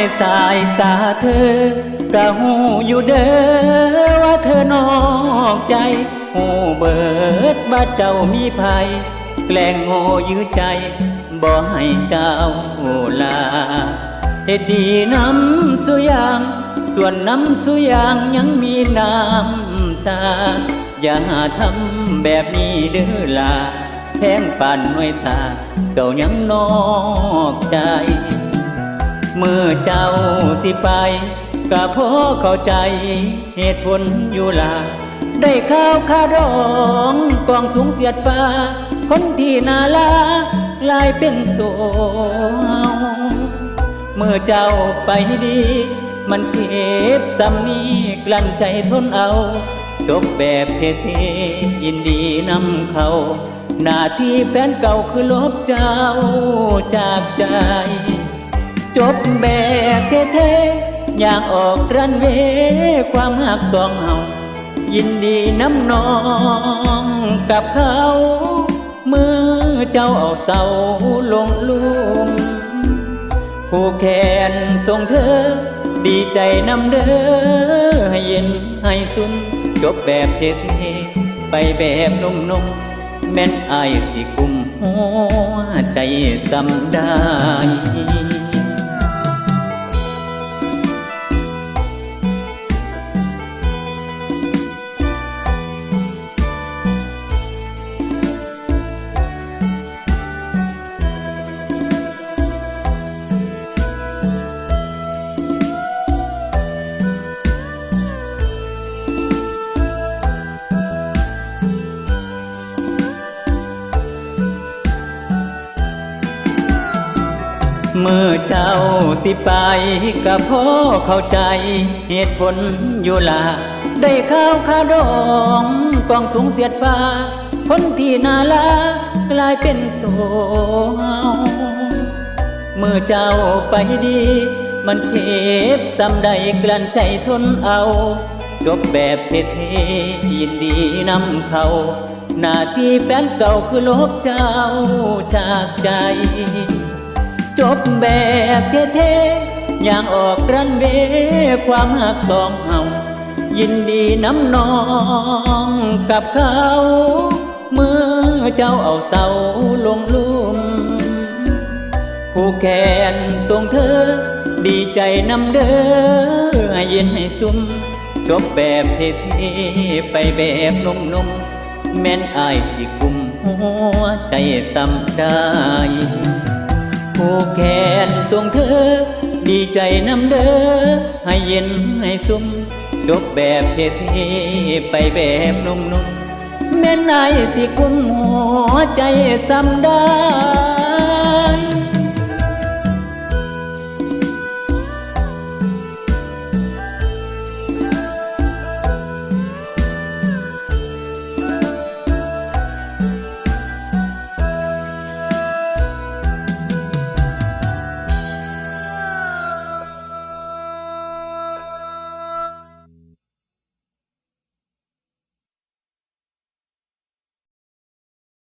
ในสายตาเธอกะหูอยู่เด้อว่าเธอนอกใจหูเบิดบ้าเจ้ามีภัยแกล้งโง่ยื้อใจบ่ให้เจ้าลาเฮ็ดดีน้ำสุยาง ส่วนน้ำสุยางยังมีน้ำตา อย่าทำแบบนี้เด้อลาแทงปานหน่วยตา เจ้ายังนอกใจ มื่อเจ้าสิไปก็พอเข้าใจเหตุผลอยู่ลาได้ข้าวคาดองกองสูงเสียดฟ้า คนที่นาลากลายเป็นตัวเมื่อเจ้าไปดี มันเก็บสำนีกลั้นใจทนเอา จบแบบเท่ๆยินดีนำเขา หน้าที่แฟนเก่าคือลบเจ้าจากใจ จบแบบเท่ๆอยากออกรันเวความหักสองเฮายินดีน้ำนองกับเขาเมื่อเจ้าเอาเสาลงลุมผู้แขนส่งเธอ ดีใจนำเด้อให้เย็นให้สุนจบแบบเท่ๆไปแบบนุ่มๆแม่นอายสิกุมหัวใจสำได้ เมื่อเจ้าสิไปก็พอเข้าใจ เหตุผลอยู่ลาได้ข้าวคาดองกองสูงเสียดฟ้าคนที่นาลากลายเป็นตัวเฮาเมื่อเจ้าไปดี มันเจ็บซ้ำใดกลั้นใจทนเอาจบแบบเท่ๆยินดีนำเขาหน้าที่แฟนเก่าคือลบเจ้าจากใจ จบแบบเท่ๆอย่างออกรันเวความหักสองเฮายินดีน้ำนองกับเขา เมื่อเจ้าเอาเสาลงลุ่มผู้แขนส่งเธอ ดีใจนำเด้อให้เย็นให้ซุ่มจบแบบเท่ๆไปแบบนุ่มๆแม่นอายสิกุมหัวใจซ้ำไผู้แขนส่งเธอ ดีใจนำเด้อให้เย็นให้ซุ่มจบแบบเท่ๆไปแบบนุ่มๆแม่นายสิกุมหัวใจซ้ำได้